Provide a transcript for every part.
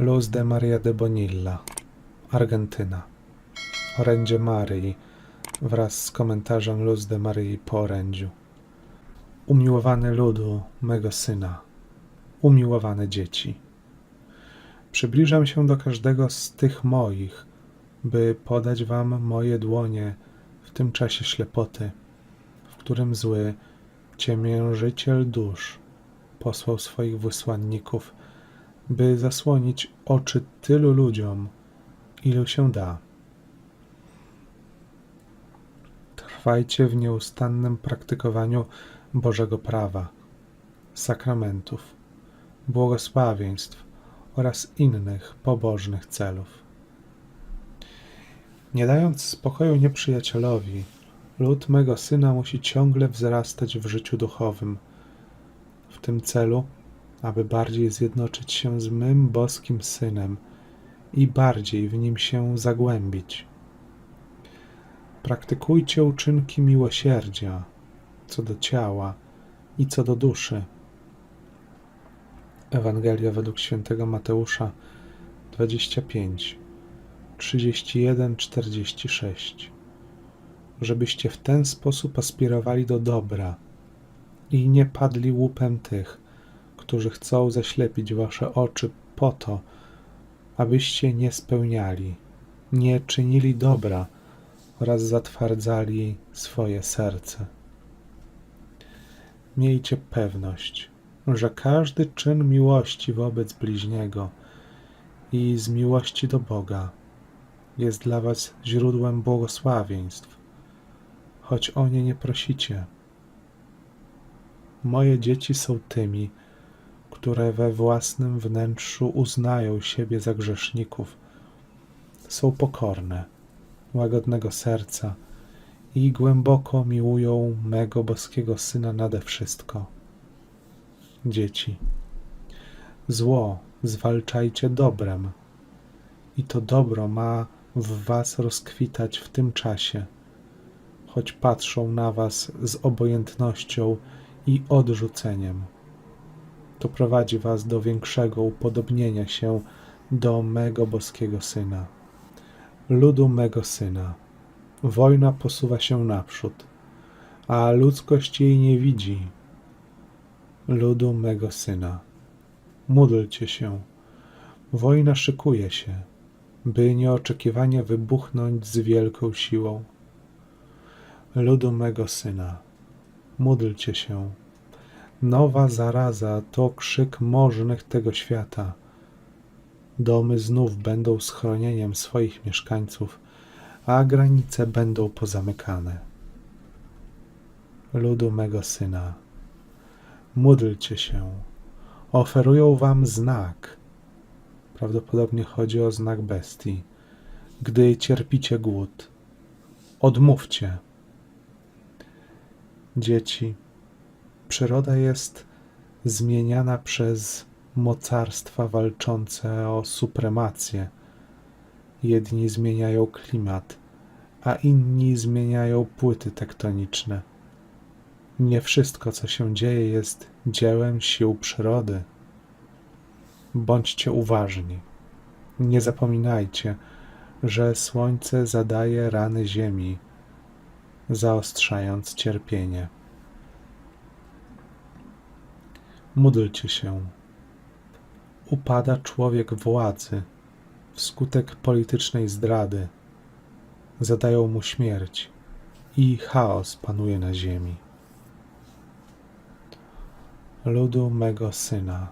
Luz de Maria de Bonilla, Argentyna. Orędzie Maryi wraz z komentarzem Luz de Maryi po orędziu. Umiłowany ludu mego syna, umiłowane dzieci. Przybliżam się do każdego z tych moich, by podać wam moje dłonie w tym czasie ślepoty, w którym zły, ciemiężyciel dusz posłał swoich wysłanników, by zasłonić oczy tylu ludziom, ilu się da. Trwajcie w nieustannym praktykowaniu Bożego prawa, sakramentów, błogosławieństw oraz innych pobożnych celów. Nie dając spokoju nieprzyjacielowi, lud mego syna musi ciągle wzrastać w życiu duchowym. W tym celu, aby bardziej zjednoczyć się z mym boskim synem i bardziej w nim się zagłębić. Praktykujcie uczynki miłosierdzia co do ciała i co do duszy. Ewangelia według świętego Mateusza 25, 31, 46. Żebyście w ten sposób aspirowali do dobra i nie padli łupem tych, którzy chcą zaślepić wasze oczy po to, abyście nie spełniali, nie czynili dobra oraz zatwardzali swoje serce. Miejcie pewność, że każdy czyn miłości wobec bliźniego i z miłości do Boga jest dla Was źródłem błogosławieństw, choć o nie nie prosicie. Moje dzieci są tymi, które we własnym wnętrzu uznają siebie za grzeszników. Są pokorne, łagodnego serca i głęboko miłują mego boskiego syna nade wszystko. Dzieci, zło zwalczajcie dobrem, i to dobro ma w was rozkwitać w tym czasie, choć patrzą na was z obojętnością i odrzuceniem. To prowadzi was do większego upodobnienia się do mego boskiego syna, ludu mego syna. Wojna posuwa się naprzód, a ludzkość jej nie widzi. Ludu mego syna, módlcie się. Wojna szykuje się, by nieoczekiwanie wybuchnąć z wielką siłą. Ludu mego syna, módlcie się. Nowa zaraza to krzyk możnych tego świata. Domy znów będą schronieniem swoich mieszkańców a granice będą pozamykane. Ludu mego syna, módlcie się, oferują wam znak. Prawdopodobnie chodzi o znak bestii. Gdy cierpicie głód, odmówcie. Dzieci, przyroda jest zmieniana przez mocarstwa walczące o supremację Jedni zmieniają klimat, a inni zmieniają płyty tektoniczne. Nie wszystko, co się dzieje, jest dziełem sił przyrody. Bądźcie uważni. Nie zapominajcie, że słońce zadaje rany ziemi, zaostrzając cierpienie. Módlcie się. Upada człowiek władzy wskutek politycznej zdrady. Zadają mu śmierć i chaos panuje na ziemi. Ludu mego syna.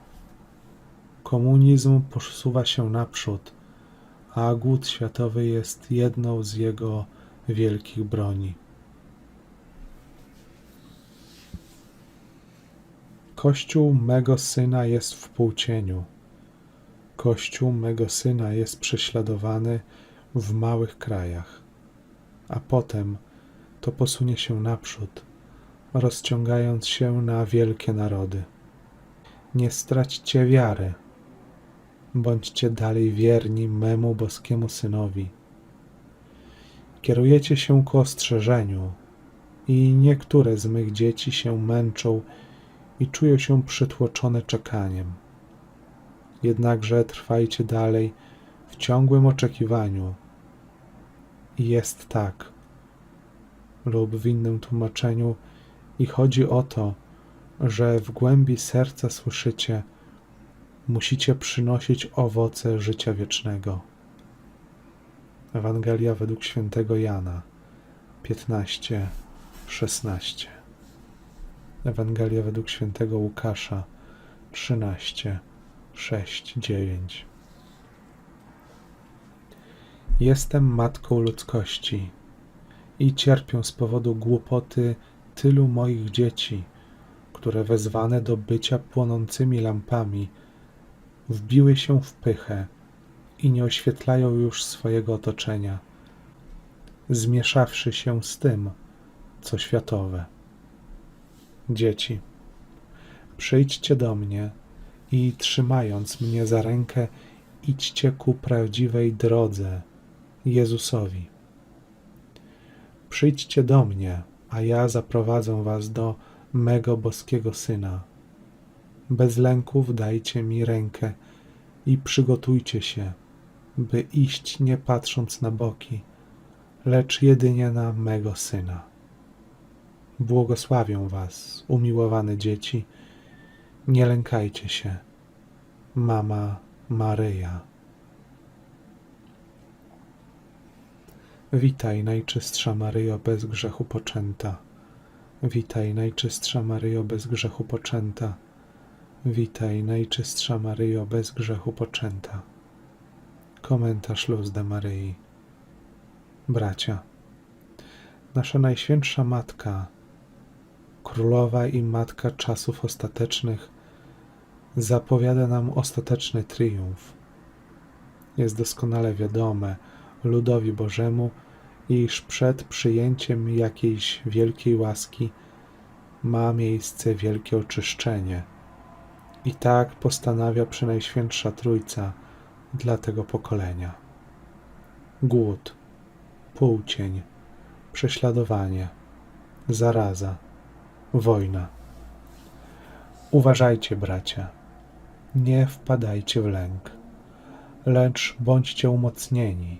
Komunizm posuwa się naprzód, a głód światowy jest jedną z jego wielkich broni. Kościół mego syna jest w półcieniu. Kościół mego syna jest prześladowany w małych krajach, a potem to posunie się naprzód, rozciągając się na wielkie narody. Nie straćcie wiary, bądźcie dalej wierni memu boskiemu synowi. Kierujecie się ku ostrzeżeniu, i niektóre z mych dzieci się męczą i czują się przytłoczone czekaniem jednakże trwajcie dalej w ciągłym oczekiwaniu. I jest tak, lub w innym tłumaczeniu, i chodzi o to, że w głębi serca słyszycie, musicie przynosić owoce życia wiecznego. Ewangelia według świętego Jana 15, 16. Ewangelia według świętego Łukasza 13, 6, 9. Jestem matką ludzkości i cierpię z powodu głupoty tylu moich dzieci, które wezwane do bycia płonącymi lampami, wbiły się w pychę i nie oświetlają już swojego otoczenia, zmieszawszy się z tym, co światowe. Dzieci, przyjdźcie do mnie i trzymając mnie za rękę, idźcie ku prawdziwej drodze, Jezusowi. Przyjdźcie do mnie, a ja zaprowadzę was do mego boskiego Syna. Bez lęków dajcie mi rękę i przygotujcie się, by iść nie patrząc na boki, lecz jedynie na mego Syna. Błogosławię was, umiłowane dzieci, nie lękajcie się. Mama Maryja. Witaj, najczystsza Maryjo, bez grzechu poczęta. Witaj, najczystsza Maryjo, bez grzechu poczęta. Witaj, najczystsza Maryjo, bez grzechu poczęta. Komentarz Luz de Maryi. Bracia, nasza Najświętsza Matka, Królowa i Matka czasów ostatecznych, zapowiada nam ostateczny triumf. Jest doskonale wiadome ludowi Bożemu, iż przed przyjęciem jakiejś wielkiej łaski ma miejsce wielkie oczyszczenie. I tak postanawia Przenajświętsza Trójca dla tego pokolenia. Głód, półcień, prześladowanie, zaraza, wojna. Uważajcie, bracia, nie wpadajcie w lęk, lecz bądźcie umocnieni,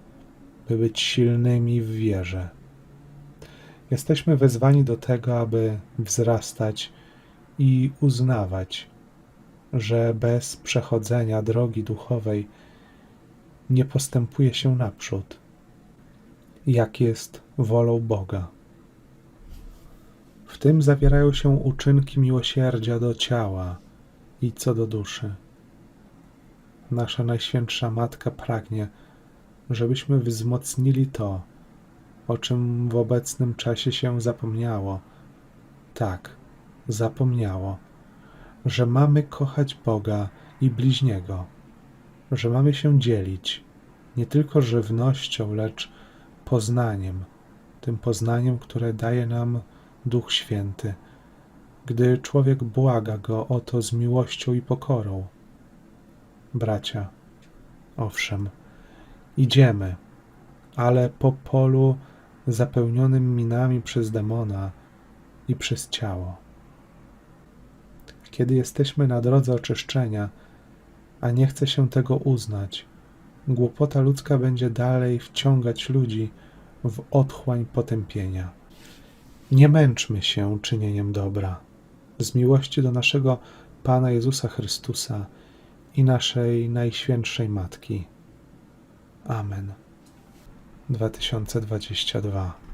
by być silnymi w wierze. Jesteśmy wezwani do tego, aby wzrastać i uznawać, że bez przechodzenia drogi duchowej nie postępuje się naprzód, jak jest wolą Boga. W tym zawierają się uczynki miłosierdzia do ciała i co do duszy. Nasza Najświętsza Matka pragnie, żebyśmy wzmocnili to, o czym w obecnym czasie się zapomniało. Tak, zapomniało, że mamy kochać Boga i bliźniego, że mamy się dzielić nie tylko żywnością, lecz poznaniem, tym poznaniem, które daje nam Duch Święty, gdy człowiek błaga go o to z miłością i pokorą. Bracia, owszem, idziemy, ale po polu zapełnionym minami przez demona i przez ciało. Kiedy jesteśmy na drodze oczyszczenia, a nie chce się tego uznać, głupota ludzka będzie dalej wciągać ludzi w otchłań potępienia. Nie męczmy się czynieniem dobra. Z miłości do naszego Pana Jezusa Chrystusa i naszej Najświętszej Matki. Amen. 2022